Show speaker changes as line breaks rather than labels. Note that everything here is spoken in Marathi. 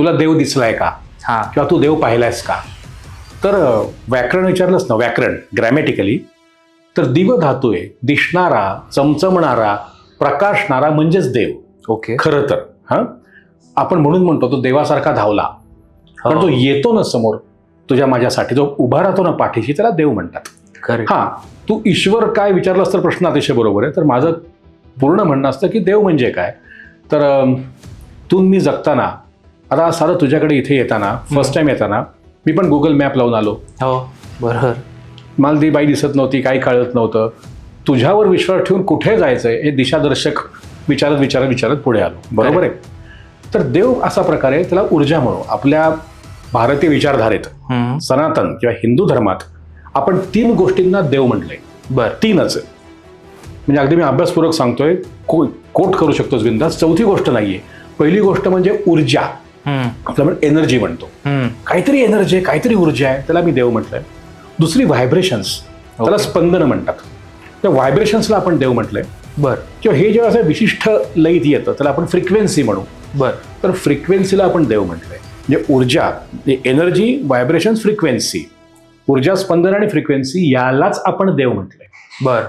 तुला देव दिसलाय का?
हा.
किंवा तू देव पाहिलायस का? तर व्याकरण विचारलंच ना व्याकरण ग्रॅमॅटिकली तर दिव धातू आहे दिसणारा चमचमणारा प्रकाशणारा म्हणजेच देव.
ओके.
खरं तर हा? आपण म्हणून म्हणतो तो देवासारखा धावला. पण. तो येतो ना समोर तुझ्या माझ्यासाठी जो उभा राहतो ना पाठीशी त्याला देव म्हणतात.
खरे.
हा तू ईश्वर काय विचारलास तर प्रश्न अतिशय बरोबर आहे. तर माझं पूर्ण म्हणणं असतं की देव म्हणजे काय? तर तू मी जगताना आता सारं तुझ्याकडे इथे येताना फर्स्ट टाइम येताना मी पण गुगल मॅप लावून आलो.
हो बरोबर.
मला ती बाई दिसत नव्हती काही कळत नव्हतं. तुझ्यावर विश्वास ठेवून कुठे जायचंय हे दिशादर्शक विचारत विचारत विचारत पुढे आलो. बरोबर आहे? तर देव असा प्रकार त्याला ऊर्जा म्हणू आपल्या भारतीय विचारधारेत. सनातन किंवा हिंदू धर्मात आपण तीन गोष्टींना देव म्हटलंय.
बर.
तीनच. म्हणजे अगदी मी अभ्यासपूर्वक सांगतोय को कोट करू शकतोस बिंदास. चौथी गोष्ट नाहीये. पहिली गोष्ट म्हणजे ऊर्जा. आपलं आपण एनर्जी म्हणतो. काहीतरी एनर्जी आहे काहीतरी ऊर्जा आहे त्याला मी देव म्हटलंय. दुसरी व्हायब्रेशन्स त्याला. स्पंदन म्हणतात. त्या व्हायब्रेशन्सला आपण देव म्हटलंय.
बर.
किंवा हे जेव्हा असं विशिष्ट लयीत येतं त्याला आपण फ्रिक्वेन्सी म्हणू.
बर.
तर फ्रिक्वेन्सीला आपण देव म्हटलंय. म्हणजे ऊर्जा एनर्जी व्हायब्रेशन्स फ्रिक्वेन्सी ऊर्जा स्पंदन आणि फ्रिक्वेन्सी यालाच आपण देव म्हटलंय.
बर.